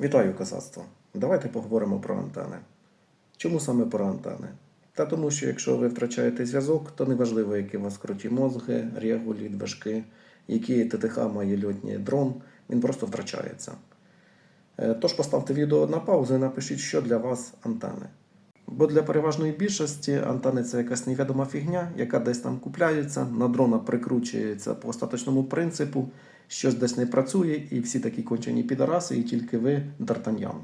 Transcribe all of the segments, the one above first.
Вітаю козацтво! Давайте поговоримо про антени. Чому саме про антени? Та тому, що якщо ви втрачаєте зв'язок, то неважливо, які у вас круті мозги, регулі, движки, які ТТХ має льотній дрон, він просто втрачається. Е, Тож поставте відео на паузу і напишіть, що для вас антени. Бо для переважної більшості антени це якась невідома фігня, яка десь там купляється, на дрона прикручується по остаточному принципу, щось десь не працює, і всі такі кончені підараси, і тільки ви Д'Артаньян.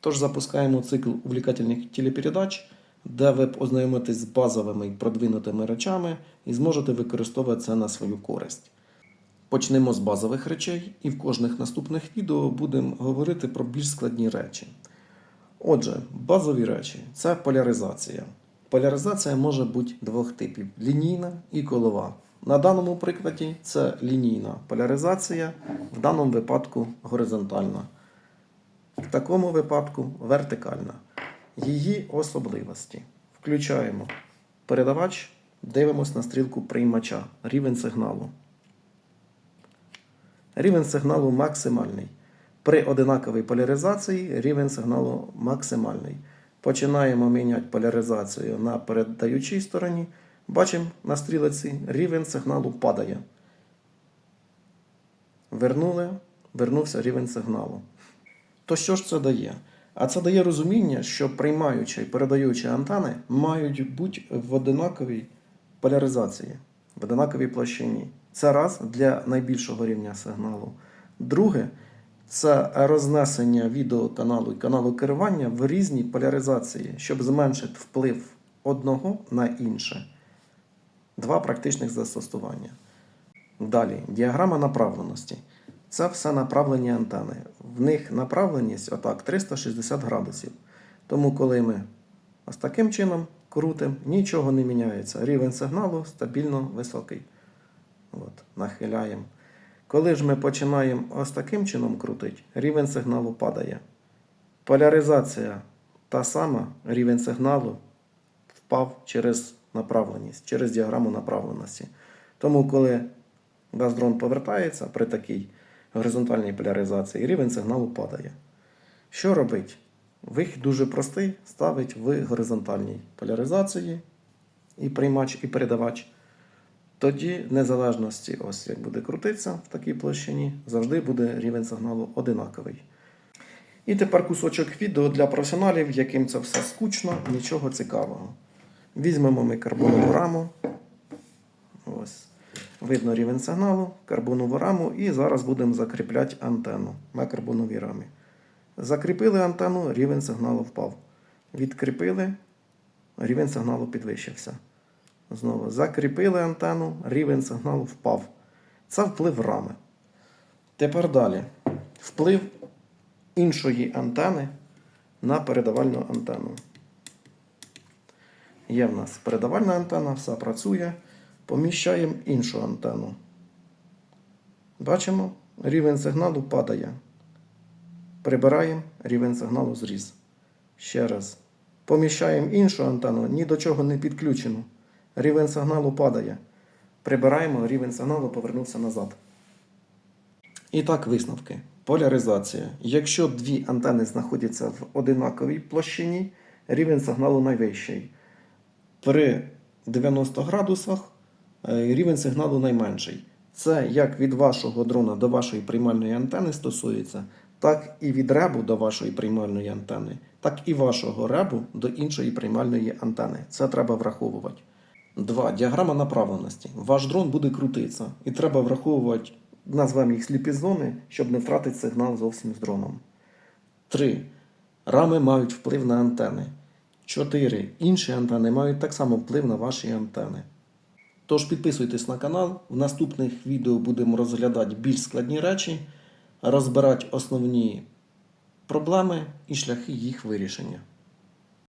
Тож запускаємо цикл увлікательних телепередач, де ви ознайомитесь з базовими і продвинутими речами і зможете використовувати це на свою користь. Почнемо з базових речей, і в кожних наступних відео будемо говорити про більш складні речі. Отже, базові речі це поляризація. Поляризація може бути двох типів: лінійна і колова. На даному прикладі це лінійна поляризація, в даному випадку горизонтальна. В такому випадку вертикальна. Її особливості. Включаємо передавач, дивимося на стрілку приймача, рівень сигналу. Рівень сигналу максимальний. При одинаковій поляризації рівень сигналу максимальний. Починаємо міняти поляризацію на передаючій стороні. Бачимо на стрілиці рівень сигналу падає. Вернули, вернувся рівень сигналу. То що ж це дає? А це дає розуміння, що приймаючі і передаючі антени мають бути в одинаковій поляризації, в одинаковій площині. Це раз для найбільшого рівня сигналу. Друге, це рознесення відеоканалу і каналу керування в різній поляризації, щоб зменшити вплив одного на інше. Два практичних застосування. Далі, діаграма направленості. Це все направлені антени. В них направленість отак 360 градусів. Тому, коли ми ось таким чином крутимо, нічого не міняється. Рівень сигналу стабільно високий. От, нахиляємо. Коли ж ми починаємо ось таким чином крутити, рівень сигналу падає. Поляризація та сама, рівень сигналу впав через направленість, через діаграму направленості. Тому, коли газдрон повертається при такій горизонтальній поляризації, рівень сигналу падає. Що робить? Вихід дуже простий, ставить в горизонтальній поляризації і приймач, і передавач. Тоді, незалежності, ось як буде крутитися в такій площині, завжди буде рівень сигналу одинаковий. І тепер кусочок відео для професіоналів, яким це все скучно, нічого цікавого. Візьмемо ми карбонову раму. Ось. Видно рівень сигналу, карбонову раму, і зараз будемо закріпляти антенну на карбоновій рамі. Закріпили антенну, рівень сигналу впав. Відкріпили, рівень сигналу підвищився. Знову закріпили антенну, рівень сигналу впав. Це вплив рами. Тепер далі. Вплив іншої антени на передавальну антенну. Є в нас передавальна антенна, все працює. Поміщаємо іншу антенну. Бачимо, рівень сигналу падає. Прибираємо, рівень сигналу зріс. Ще раз. Поміщаємо іншу антенну, ні до чого не підключено. Рівень сигналу падає. Прибираємо, рівень сигналу повернувся назад. І так, висновки. Поляризація. Якщо дві антени знаходяться в одинаковій площині, рівень сигналу найвищий. При 90 градусах е, рівень сигналу найменший. Це як від вашого дрона до вашої приймальної антени стосується, так і від ребу до вашої приймальної антени, так і вашого ребу до іншої приймальної антени. Це треба враховувати. Два. Діаграма направленості. Ваш дрон буде крутитися, і треба враховувати, назвемо їх сліпі зони, щоб не втратити сигнал зовсім з дроном. 3. Рами мають вплив на антени. 4. Інші антени мають так само вплив на ваші антени. Тож підписуйтесь на канал. В наступних відео будемо розглядати більш складні речі, розбирати основні проблеми і шляхи їх вирішення.